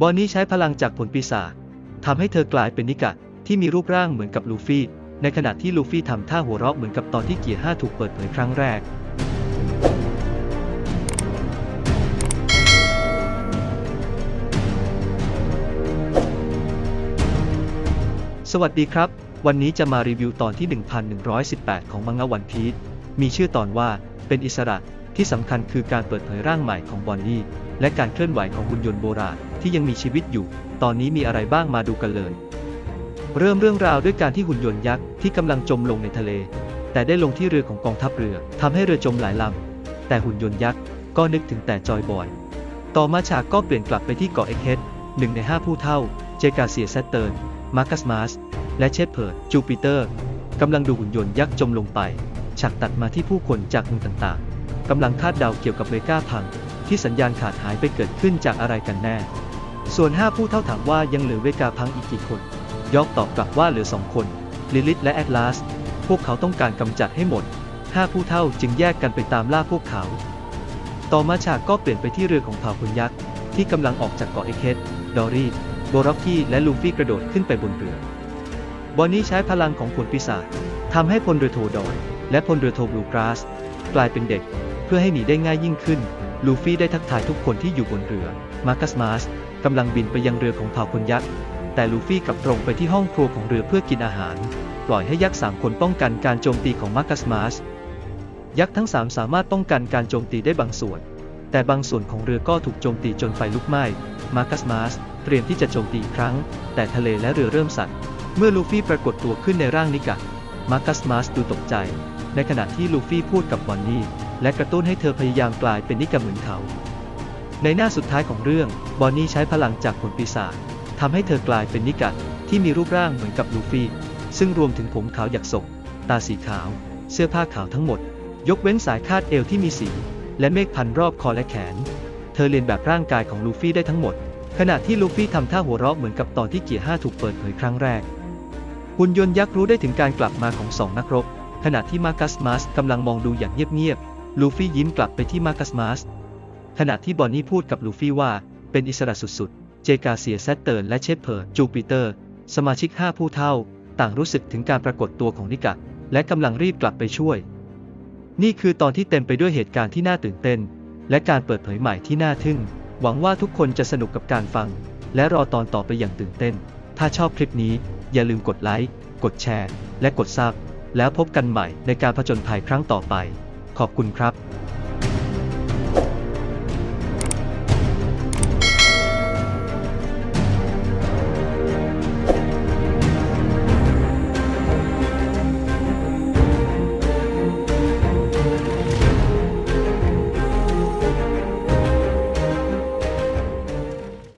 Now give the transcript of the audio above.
บอนนี่ใช้พลังจากผลปีศาจทำให้เธอกลายเป็นนิกะที่มีรูปร่างเหมือนกับลูฟี่ ในขณะที่ลูฟี่ทำท่าหัวเราะเหมือนกับตอนที่เกียร์5ถูกเปิดเผยครั้งแรก สวัสดีครับ วันนี้จะมารีวิวตอนที่ 1118 ของมังงะวันพีชมีชื่อตอนว่าเป็นอิสระ ที่สำคัญคือการเปิดเผยร่างใหม่ของบอนนี่และการเคลื่อนไหวของหุ่นยนต์โบราณที่ยังมีชีวิตอยู่ ตอนนี้มีอะไรบ้างมาดูกันเลย เริ่มเรื่องราวด้วยการที่หุ่นยนต์ยักษ์ที่กำลังจมลงในทะเล แต่ได้ลงที่เรือของกองทัพเรือทำให้เรือจมหลายลำแต่หุ่นยนต์ยักษ์ก็นึกถึงแต่จอยบอยต่อมาฉากก็เปลี่ยนกลับไปที่เกาะเอ็กเฮดหนึ่งในห้าผู้เท่า เจกาเซียแซตเติร์น มาร์คัสมาส และเชฟเพิร์ดจูปิเตอร์กำลังดูหุ่นยนต์ยักษ์จมลงไป ฉากตัดมาที่ผู้คนจากมืองต่างๆ กำลังคาดเดาเกี่ยวกับเวก้าพัง ที่สัญญาณขาดหายไปเกิดขึ้นจากอะไรกันแน่ ส่วน 5 ผู้เท่าถามว่ายังเหลือเวกาพังอีกกี่คน ยอกตอบกลับว่าเหลือ 2 คนลิลิตและแอตลาส พวกเขาต้องการกำจัดให้หมด 5 ผู้เท่าจึงแยกกันไปตามล่าพวกเขา ต่อมาฉากก็เปลี่ยนไปที่เรือของเผ่าคนยักษ์ที่กำลังออกจากเกาะเอเคสดอรี่โบร็อกกี้และลูฟี่กระโดดขึ้นไปบนเรือบอนนี่ใช้พลังของผลปีศาจทำให้พลเรือโทดอยและพลเรือโทบลูกราสกลายเป็นเด็ก พื่อให้หนีได้ง่ายยิ่งขึ้น ลูฟี่ได้ทักทายทุกคนที่อยู่บนเรือ มาร์คัสมาสกำลังบินไปยังเรือของเผ่าคนยักษ์ แต่ลูฟี่กลับตรงไปที่ห้องครัวของเรือเพื่อกินอาหาร ปล่อยให้ยักษ์สามคนป้องกันการโจมตีของมาร์คัสมาสยักษ์ทั้งสามสามารถป้องกันการโจมตีได้บางส่วน แต่บางส่วนของเรือก็ถูกโจมตีจนไฟลุกไหม้ มาร์คัสมาสเตรียมที่จะโจมตีอีกครั้ง แต่ทะเลและเรือเริ่มสั่น เมื่อลูฟี่ปรากฏตัวขึ้นในร่างนิกะ มาร์คัสมาสดูตกใจ ในขณะที่ลูฟี่พูดกับบอนนี่ และกระตุ้นให้เธอพยายามกลายเป็นนิกะเหมือนเขา ในหน้าสุดท้ายของเรื่อง บอนนี่ใช้พลังจากผลปีศาจทำให้เธอกลายเป็นนิกะที่มีรูปร่างเหมือนกับลูฟี่ ซึ่งรวมถึงผมขาวหยักศก ตาสีขาว เสื้อผ้าขาวทั้งหมด ยกเว้นสายคาดเอวที่มีสี และเมฆพันรอบคอและแขน เธอเรียนแบบร่างกายของลูฟี่ได้ทั้งหมด ขณะที่ลูฟี่ทำท่าหัวเราะเหมือนกับตอนที่เกียร์ห้าถูกเปิดเผยครั้งแรก หุ่นยนต์ยักษ์รู้ได้ถึงการกลับมาของสองนักรบขณะที่มาร์คัสมาสกำลังมองดูอย่างเงียบๆ ลูฟี่ยิ้มกลับไปที่มาร์คัสมาสขณะที่บอนนี่พูดกับลูฟี่ว่า เป็นอิสระสุดๆ เจกาเซียแซตเติร์นและเชฟเพิร์จูปิเตอร์ สมาชิก 5 ผู้เท่า ต่างรู้สึกถึงการปรากฏตัวของนิกะ และกำลังรีบกลับไปช่วย นี่คือตอนที่เต็มไปด้วยเหตุการณ์ที่น่าตื่นเต้น และการเปิดเผยใหม่ที่น่าทึ่ง หวังว่าทุกคนจะสนุกกับการฟัง และรอตอนต่อไปอย่างตื่นเต้น ถ้าชอบคลิปนี้ อย่าลืมกดไลค์ กดแชร์ และกดซับแล้วพบกันใหม่ในการผจญภัยครั้งต่อไป ขอบคุณครับ